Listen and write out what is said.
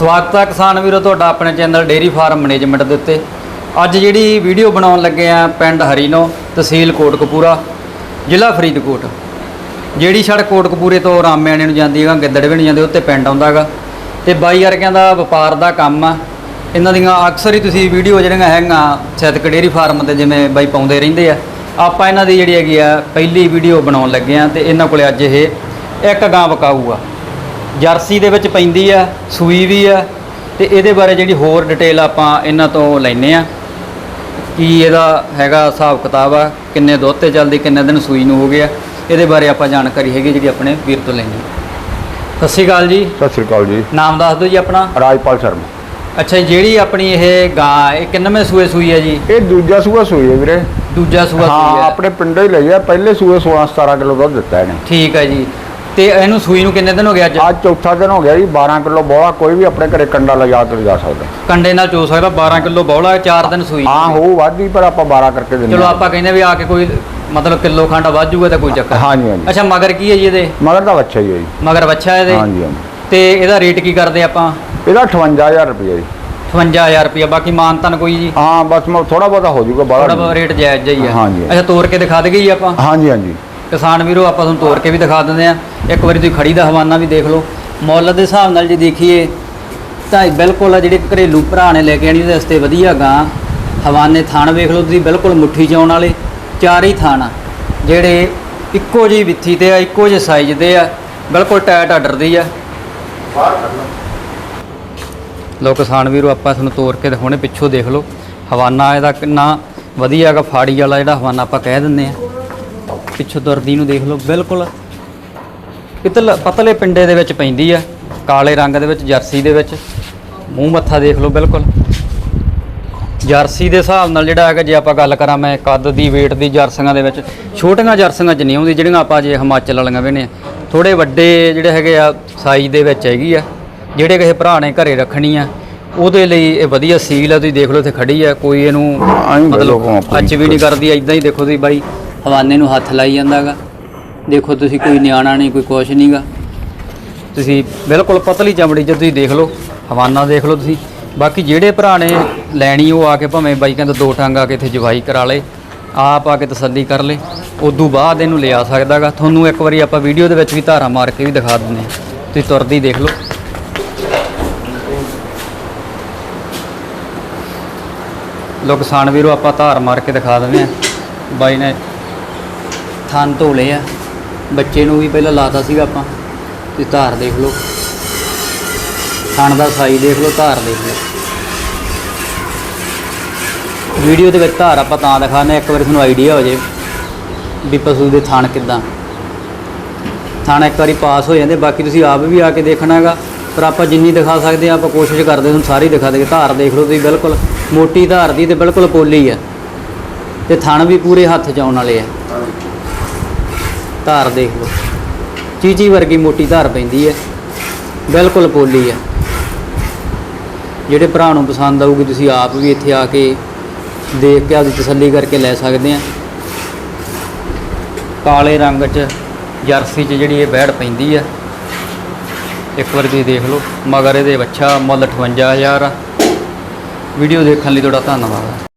ਸਵਾਗਤ ਹੈ ਕਿਸਾਨ ਵੀਰੋ, ਤੁਹਾਡਾ ਆਪਣੇ ਚੈਨਲ ਡੇਰੀ ਫਾਰਮ ਮੈਨੇਜਮੈਂਟ ਦੇ ਉੱਤੇ। ਅੱਜ ਜਿਹੜੀ ਵੀਡੀਓ ਬਣਾਉਣ ਲੱਗੇ ਆ ਪਿੰਡ ਹਰੀਨੋ, ਤਹਿਸੀਲ ਕੋਟਕਪੂਰਾ, ਜ਼ਿਲ੍ਹਾ ਫਰੀਦਕੋਟ। ਜਿਹੜੀ ਸੜਕ ਕੋਟਕਪੂਰੇ ਤੋਂ ਰਾਮਿਆਣੇ ਨੂੰ ਜਾਂਦੀ ਹੈਗਾ ਗਿੱਦੜਵੇ ਨੂੰ ਜਾਂਦੀ, ਉੱਤੇ ਪਿੰਡ ਆਉਂਦਾ ਹੈਗਾ। ਤੇ ਬਾਈ ਵਰਗਿਆਂ ਦਾ ਵਪਾਰ ਦਾ ਕੰਮ ਆ। ਇਹਨਾਂ ਦੀਆਂ ਅਕਸਰ ਹੀ ਤੁਸੀਂ ਵੀਡੀਓ ਜਿਹੜੀਆਂ ਹੈਗੀਆਂ ਸੈਦਕ ਡੇਰੀ ਫਾਰਮ ਤੇ ਜਿਵੇਂ ਬਾਈ ਪਾਉਂਦੇ ਰਹਿੰਦੇ ਆ। ਆਪਾਂ ਇਹਨਾਂ ਦੀ ਜਿਹੜੀ ਹੈਗੀ ਆ, ਪਹਿਲੀ ਵੀਡੀਓ ਬਣਾਉਣ ਲੱਗੇ ਆ ਤੇ ਇਹਨਾਂ ਕੋਲੇ ਅੱਜ ਇਹ ਇੱਕ ਗਾਂ ਵਕਾਊ ਆ। ਜਰਸੀ ਦੇ ਵਿੱਚ ਪੈਂਦੀ ਆ ਸੂਈ ਵੀ ਆ ਤੇ ਇਹਦੇ ਬਾਰੇ ਜਿਹੜੀ ਹੋਰ ਡਿਟੇਲ ਆਪਾਂ ਇਹਨਾਂ ਤੋਂ ਲੈਨੇ ਆ। ਕੀ ਇਹਦਾ ਹੈਗਾ ਹਿਸਾਬ ਕਿਤਾਬ ਆ ਕਿੰਨੇ ਦੁੱਧ ਤੇ ਚੱਲਦੀ ਕਿੰਨੇ ਦਿਨ ਸੂਈ ਨੂੰ ਹੋ ਗਿਆ ਇਹਦੇ ਬਾਰੇ ਆਪਾਂ ਜਾਣਕਾਰੀ ਹੈਗੀ ਜਿਹੜੀ ਆਪਣੇ ਵੀਰ ਤੋਂ ਲੈਣੀ ਸਤਿ ਸ਼੍ਰੀ ਅਕਾਲ ਜੀ। ਸਤਿ ਸ੍ਰੀ ਅਕਾਲ ਜੀ। ਨਾਮ ਦੱਸ ਦਿਓ ਜੀ ਆਪਣਾ। ਰਾਜਪਾਲ ਸ਼ਰਮਾ। ਅੱਛਾ ਜੀ, ਜਿਹੜੀ ਆਪਣੀ ਇਹ ਗਾਂ ਇਹ ਕਿੰਨਵੇਂ ਸੂਏ ਸੂਈ ਹੈ ਜੀ? ਇਹ ਦੂਜਾ ਸੂਆ ਸੂਈ ਹੈ ਵੀਰੇ। ਦੂਜਾ ਸੂਆ ਹਾਂ ਸੂਈ ਹੈ ਆਪਣੇ ਪਿੰਡੋਂ ਹੀ ਲਈ ਆ ਪਹਿਲੇ ਸੂਏ 16 17 ਕਿਲੋ ਦੁੱਧ ਦਿੱਤਾ ਇਹਨੇ। ਠੀਕ ਹੈ ਜੀ। ਤੇ ਇਹਨੂੰ ਸੂਈ ਨੂੰ ਕਿੰਨੇ ਦਿਨ ਹੋ ਗਏ ਅੱਜ? ਅੱਜ ਚੌਥਾ ਦਿਨ ਹੋ ਗਿਆ ਜੀ 12 ਕਿਲੋ ਬੋਲਾ ਕੋਈ ਵੀ ਆਪਣੇ ਘਰੇ ਕੰਡਾ ਲਿਜਾ ਕੇ ਲਿਜਾ ਸਕਦਾ। ਕੰਡੇ ਨਾਲ ਚੋ ਸਕਦਾ 12 ਕਿਲੋ ਬੌਲਾ 4 ਦਿਨ ਸੂਈ। ਹਾਂ ਹੋ ਵਾਧੀ ਪਰ ਆਪਾਂ 12 ਕਰਕੇ ਦਿੰਦੇ ਚਲੋ। ਆਪਾਂ ਕਹਿੰਦੇ ਵੀ ਆ ਕੇ ਕੋਈ ਮਤਲਬ ਕਿਲੋ ਖੰਡ ਵੱਧ ਜੂਗਾ ਤਾਂ ਕੋਈ ਚੱਕਰ। ਹਾਂਜੀ ਹਾਂਜੀ। ਅੱਛਾ ਮਗਰ ਕੀ ਹੈ ਜੀ ਇਹਦੇ? ਮਗਰ ਦਾ ਬੱਚਾ ਹੀ ਹੈ ਜੀ। ਮਗਰ ਬੱਚਾ ਇਹਦੇ? ਹਾਂਜੀ ਹਾਂਜੀ। ਤੇ ਇਹਦਾ ਰੇਟ ਕੀ ਕਰਦੇ ਆਪਾਂ? ਇਹਦਾ 58000 ਰੁਪਏ ਜੀ। 58000 ਰੁਪਇਆ ਬਾਕੀ ਮਾਨਤਨ ਕੋਈ ਜੀ? ਹਾਂ ਬਸ ਮੈਂ ਥੋੜਾ ਬਹੁਤਾ ਹੋ ਜਾਊਗਾ ਥੋੜਾ ਬਾਹਰ ਬਹੁਤ ਰੇਟ ਜਾਇਜ਼ ਹੀ ਹੈ। ਹਾਂਜੀ। ਅੱਛਾ ਤੋੜ ਕੇ ਦਿਖਾ ਦੇਗੇ ਜੀ ਆਪਾਂ? ਹਾਂਜੀ ਹਾਂਜੀ। ਕਿਸਾਨ ਵੀਰੋ, ਆਪਾਂ ਤੁਹਾਨੂੰ ਤੋੜ ਕੇ ਵੀ ਦਿਖਾ ਦਿੰਦੇ ਆ ਇੱਕ ਵਾਰੀ ਤੁਸੀਂ ਖੜੀ ਦਾ ਹਵਾਨਾ ਵੀ ਦੇਖ ਲਓ। ਮੁੱਲ ਦੇ ਹਿਸਾਬ ਨਾਲ ਜੇ ਦੇਖੀਏ, ਤਾਂ ਬਿਲਕੁਲ ਆ ਜਿਹੜੇ ਘਰੇਲੂ ਭਰਾ ਨੇ ਲੈ ਕੇ ਆਣੀ ਉਹਦੇ ਵਾਸਤੇ ਵਧੀਆ ਗਾਂ। ਹਵਾਨੇ ਥਾਣ ਵੇਖ ਲਓ ਤੁਸੀਂ, ਬਿਲਕੁਲ ਮੁੱਠੀ ਚਾਉਣ ਵਾਲੇ, ਚਾਰ ਹੀ ਥਾਣ ਆ। ਜਿਹੜੇ ਇੱਕੋ ਜਿਹੀ ਵਿੱਥੀ ਤੇ ਆ, ਇੱਕੋ ਜਿਹੇ ਸਾਈਜ਼ ਦੇ ਆ, ਬਿਲਕੁਲ ਟਾਇਟ ਆਰਡਰ ਦੀ ਆ। ਲੋ ਕਿਸਾਨ ਵੀਰੋ, ਆਪਾਂ ਤੁਹਾਨੂੰ ਤੋੜ ਕੇ ਦਿਖਾਉਣੇ, ਪਿੱਛੋਂ ਦੇਖ ਲਓ। ਹਵਾਨਾ ਇਹਦਾ ਕਿੰਨਾ ਵਧੀਆ ਹੈਗਾ, ਫਾੜੀ ਵਾਲਾ ਜਿਹੜਾ ਹਵਾਨਾ ਆਪਾਂ ਕਹਿ ਦਿੰਦੇ ਆ ਪਿੱਛੋਂ ਤੁਰਦੀ ਨੂੰ ਦੇਖ ਲਓ ਬਿਲਕੁਲ। ਪਿਤਲ ਪਤਲੇ ਪਿੰਡੇ ਦੇ ਵਿੱਚ ਪੈਂਦੀ ਆ ਕਾਲੇ ਰੰਗ ਦੇ ਵਿੱਚ ਜਰਸੀ ਦੇ ਵਿੱਚ। ਮੂੰਹ ਮੱਥਾ ਦੇਖ ਲਓ ਬਿਲਕੁਲ। ਜਰਸੀ ਦੇ ਹਿਸਾਬ ਨਾਲ ਜਿਹੜਾ ਹੈਗਾ ਜੇ ਆਪਾਂ ਗੱਲ ਕਰਾਂ ਮੈਂ ਕੱਦ ਦੀ weight ਦੀ ਜਰਸੀਆਂ ਦੇ ਵਿੱਚ ਛੋਟੀਆਂ ਜਰਸੀਆਂ ਚ ਨਹੀਂ ਆਉਂਦੀ ਜਿਹੜੀਆਂ ਆਪਾਂ ਜੇ ਹਿਮਾਚਲ ਵਾਲੀਆਂ ਵੇਨੇ ਥੋੜੇ ਵੱਡੇ ਜਿਹੜੇ ਹੈਗੇ ਆ ਸਾਈਜ਼ ਦੇ ਵਿੱਚ ਹੈਗੀ ਆ ਜਿਹੜੇ ਕਿਸੇ ਭਰਾ ਨੇ ਘਰੇ ਰੱਖਣੀ ਆ ਉਹਦੇ ਲਈ ਇਹ ਵਧੀਆ ਸੀਲ ਆ ਤੁਸੀਂ ਦੇਖ ਲਓ ਇੱਥੇ ਖੜੀ ਆ ਕੋਈ ਇਹਨੂੰ ਮਤਲਬ ਅੱਚ ਵੀ ਨਹੀਂ ਕਰਦੀ ਐਦਾਂ ਹੀ ਦੇਖੋ ਤੁਸੀਂ ਬਾਈ। ਹਵਾਨੇ ਨੂੰ ਹੱਥ ਲਾਈ ਜਾਂਦਾਗਾ। ਦੇਖੋ ਤੁਸੀਂ ਕੋਈ ਨਿਆਣਾ ਨਹੀਂ, ਕੋਈ ਕੁਛ ਨਹੀਂਗਾ ਤੁਸੀਂ ਬਿਲਕੁਲ ਪਤਲੀ ਚਮੜੀ 'ਚ ਤੁਸੀਂ ਦੇਖ ਲਓ, ਹਵਾਨਾ ਦੇਖ ਲਓ ਤੁਸੀਂ। ਬਾਕੀ ਜਿਹੜੇ ਭਰਾ ਨੇ ਲੈਣੀ, ਉਹ ਆ ਕੇ ਭਾਵੇਂ ਬਾਈ ਕਹਿੰਦਾ ਦੋ ਟਾਂਗ ਆ ਕੇ ਇੱਥੇ ਜਵਾਈ ਕਰਾ ਲੇ, ਆਪ ਆ ਕੇ ਤਸੱਲੀ ਕਰ ਲੇ। ਉਦੋਂ ਬਾਅਦ ਇਹਨੂੰ ਲਿਆ ਸਕਦਾਗਾ। ਤੁਹਾਨੂੰ ਇੱਕ ਵਾਰੀ ਆਪਾਂ ਵੀਡੀਓ ਦੇ ਵਿੱਚ ਵੀ ਧਾਰਾ ਮਾਰ ਕੇ ਵੀ ਦਿਖਾ ਦਿੰਦੇ ਹਾਂ। ਤੁਸੀਂ ਤੁਰਦੀ ਦੇਖ ਲਓ। ਲੋ ਕਿਸਾਨ ਵੀਰੋ, ਆਪਾਂ ਧਾਰ ਮਾਰ ਕੇ ਦਿਖਾ ਦਿੰਦੇ ਆ ਬਾਈ ਨੇ ਥਣ ਧੋਲੇ ਆ। ਬੱਚੇ ਨੂੰ ਵੀ ਪਹਿਲਾਂ ਲਾਤਾ ਸੀਗਾ ਆਪਾਂ ਤੇ ਧਾਰ ਦੇਖ ਲਓ। ਥਣ ਦਾ ਸਾਈਜ਼ ਦੇਖ ਲਓ ਧਾਰ ਦੇਖ ਲਓ। ਵੀਡੀਓ ਦੇ ਵਿੱਚ ਧਾਰ ਆਪਾਂ ਤਾਂ ਦਿਖਾਉਂਦੇ ਹਾਂ, ਇੱਕ ਵਾਰੀ ਤੁਹਾਨੂੰ ਆਈਡੀਆ ਹੋ ਜੇ ਵੀ ਪਸ਼ੂ ਦੇ ਥਣ ਕਿੱਦਾਂ। ਥਾਣ ਇੱਕ ਵਾਰੀ ਪਾਸ ਹੋ ਜਾਂਦੇ ਬਾਕੀ ਤੁਸੀਂ ਆਪ ਵੀ ਆ ਕੇ ਦੇਖਣਾ ਹੈਗਾ ਪਰ ਆਪਾਂ ਜਿੰਨੀ ਦਿਖਾ ਸਕਦੇ ਆ ਆਪਾਂ ਕੋਸ਼ਿਸ਼ ਕਰਦੇ ਤੁਹਾਨੂੰ ਸਾਰੀ ਦਿਖਾ ਦੇਗੇ ਧਾਰ ਦੇਖ ਲਓ ਤੁਸੀਂ ਬਿਲਕੁਲ ਮੋਟੀ ਧਾਰ ਦੀ ਤੇ ਬਿਲਕੁਲ ਪੋਲੀ ਆ। ਤੇ ਥਣ ਵੀ ਪੂਰੇ ਹੱਥ 'ਚ ਆਉਣ ਵਾਲੇ ਆ। ਧਾਰ ਦੇਖ ਲਓ। ਚੀਚੀ ਵਰਗੀ ਮੋਟੀ ਧਾਰ ਪੈਂਦੀ ਹੈ। ਬਿਲਕੁਲ ਪੋਲੀ ਆ ਜਿਹੜੇ ਭਰਾ ਨੂੰ ਪਸੰਦ ਆਊਗੀ, ਤੁਸੀਂ ਆਪ ਵੀ ਇੱਥੇ ਆ ਕੇ ਦੇਖ ਕੇ ਆਪਦੀ ਤਸੱਲੀ ਕਰਕੇ ਲੈ ਸਕਦੇ ਆ। ਕਾਲੇ ਰੰਗ 'ਚ, ਜਰਸੀ 'ਚ ਜਿਹੜੀ ਇਹ ਬੈੜ ਪੈਂਦੀ ਆ ਇੱਕ ਵਾਰ ਤੁਸੀਂ ਦੇਖ ਲਓ। ਮਗਰ ਇਹਦੇ ਬੱਚਾ ਮੁੱਲ 58000 ਆ। ਵੀਡੀਓ ਦੇਖਣ ਲਈ ਤੁਹਾਡਾ ਧੰਨਵਾਦ।